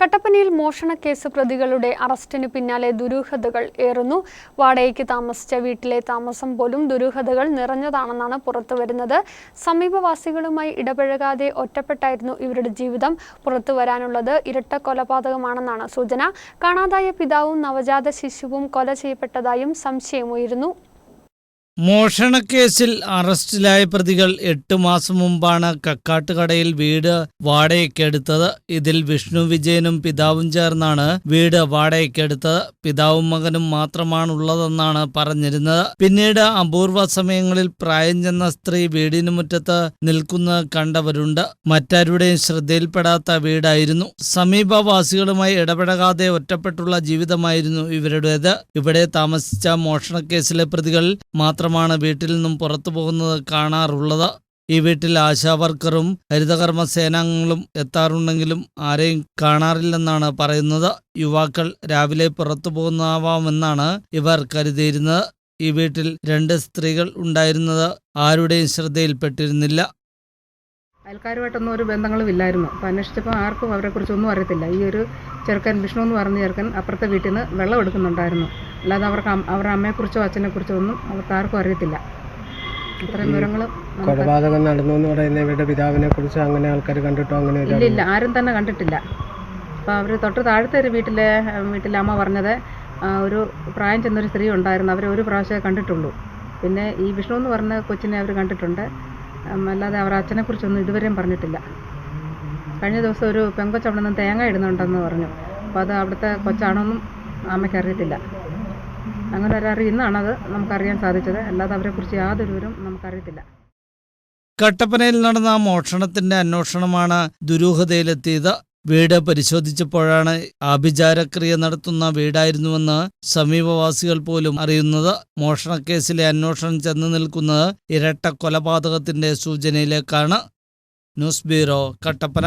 കട്ടപ്പനയിൽ മോഷണക്കേസ് പ്രതികളുടെ അറസ്റ്റിന് പിന്നാലെ ദുരൂഹതകൾ ഏറുന്നു. വാടകയ്ക്ക് താമസിച്ച വീട്ടിലെ താമസം പോലും ദുരൂഹതകൾ നിറഞ്ഞതാണെന്നാണ് പുറത്തുവരുന്നത് സമീപവാസികളുമായി ഇടപഴകാതെ ഒറ്റപ്പെട്ടായിരുന്നു ഇവരുടെ ജീവിതം. പുറത്തു വരാനുള്ളത് ഇരട്ട കൊലപാതകമാണെന്നാണ് സൂചന. കാണാതായ പിതാവും നവജാത ശിശുവും കൊല ചെയ്യപ്പെട്ടതായും സംശയമുയരുന്നു. മോഷണക്കേസിൽ അറസ്റ്റിലായ പ്രതികൾ എട്ട് മാസം മുമ്പാണ് കക്കാട്ടുകടയിൽ വീട് വാടകയ്ക്കെടുത്തത് ഇതിൽ വിഷ്ണു വിജയനും പിതാവും ചേർന്നാണ് വീട് വാടകയ്ക്കെടുത്തത് പിതാവും മകനും മാത്രമാണുള്ളതെന്നാണ് പറഞ്ഞിരുന്നത്. പിന്നീട് അപൂർവ സമയങ്ങളിൽ പ്രായം ചെന്ന സ്ത്രീ വീടിനു മുറ്റത്ത് നിൽക്കുന്നത് കണ്ടവരുണ്ട്. മറ്റാരുടെയും ശ്രദ്ധയിൽപ്പെടാത്ത വീടായിരുന്നു. സമീപവാസികളുമായി ഇടപെടകാതെ ഒറ്റപ്പെട്ടുള്ള ജീവിതമായിരുന്നു ഇവരുടേത്. ഇവിടെ താമസിച്ച മോഷണക്കേസിലെ പ്രതികൾ മാത്രമാണ് വീട്ടിൽ നിന്നും പുറത്തു പോകുന്നത് കാണാറുള്ളത്. ഈ വീട്ടിൽ ആശാവർക്കറും ഹരിതകർമ്മ സേനാംഗങ്ങളും എത്താറുണ്ടെങ്കിലും ആരെയും കാണാറില്ലെന്നാണ് പറയുന്നത്. യുവാക്കൾ രാവിലെ പുറത്തു പോകുന്നതാവാമെന്നാണ് ഇവർ കരുതിയിരുന്നത്. ഈ വീട്ടിൽ രണ്ട് സ്ത്രീകൾ ഉണ്ടായിരുന്നത് ആരുടെയും ശ്രദ്ധയിൽപ്പെട്ടിരുന്നില്ല. അയൽക്കാരുമായിട്ടൊന്നും ഒരു ബന്ധങ്ങളും ഇല്ലായിരുന്നു. അപ്പോൾ അന്വേഷിച്ചപ്പോൾ ആർക്കും അവരെക്കുറിച്ചൊന്നും അറിയത്തില്ല. ഈ ഒരു ചെറുക്കൻ വിഷ്ണു എന്ന് പറഞ്ഞ ചെറുക്കൻ അപ്പുറത്തെ വീട്ടിൽ നിന്ന് വെള്ളം എടുക്കുന്നുണ്ടായിരുന്നു. അല്ലാതെ അവർക്ക് അവരുടെ അമ്മയെക്കുറിച്ചോ അച്ഛനെക്കുറിച്ചോ ഒന്നും അവർക്ക് ആർക്കും അറിയത്തില്ല. ഇത്രയും വിവരങ്ങൾ കൊലപാതകം നടന്നു എന്ന് പറയുന്ന ഇവരുടെ പിതാവിനെ കുറിച്ച് അങ്ങനെ ആൾക്കാർ കണ്ടിട്ടോ? അങ്ങനെ ഇല്ല ഇല്ല ആരും തന്നെ കണ്ടിട്ടില്ല. അപ്പോൾ അവർ തൊട്ട് താഴത്തെ ഒരു വീട്ടിലെ വീട്ടിലെ അമ്മ പറഞ്ഞത് ഒരു പ്രായം ചെന്നൊരു സ്ത്രീ ഉണ്ടായിരുന്നു. അവർ ഒരു പ്രാവശ്യമേ കണ്ടിട്ടുള്ളൂ. പിന്നെ ഈ വിഷ്ണു എന്ന് പറഞ്ഞ കൊച്ചിനെ അവർ കണ്ടിട്ടുണ്ട്. അല്ലാതെ അവർ അച്ഛനെക്കുറിച്ചൊന്നും ഇതുവരെയും പറഞ്ഞിട്ടില്ല. കഴിഞ്ഞ ദിവസം ഒരു പെങ്കൊച്ചവിടെ നിന്ന് തേങ്ങ ഇടുന്നുണ്ടെന്ന് പറഞ്ഞു. അപ്പോൾ അത് അവിടുത്തെ കൊച്ചാണോന്നും അമ്മയ്ക്ക് അറിയത്തില്ല. അങ്ങനെ ഇന്നാണത് നമുക്കറിയാൻ സാധിച്ചത്. അല്ലാതെ അവരെക്കുറിച്ച് യാതൊരു വിവരം നമുക്കറിയത്തില്ല. കട്ടപ്പനയിൽ നടന്ന മോഷണത്തിന്റെ അന്വേഷണമാണ് ദുരൂഹതയിലെത്തിയത്. വീട് പരിശോധിച്ചപ്പോഴാണ് ആഭിചാരക്രിയ നടത്തുന്ന വീടായിരുന്നുവെന്ന് സമീപവാസികൾ പോലും അറിയുന്നത്. മോഷണക്കേസിലെ അന്വേഷണം ചെന്ന് നിൽക്കുന്നത് ഇരട്ട കൊലപാതകത്തിന്റെ സൂചനയിലേക്കാണ്. News bureau Kattappana.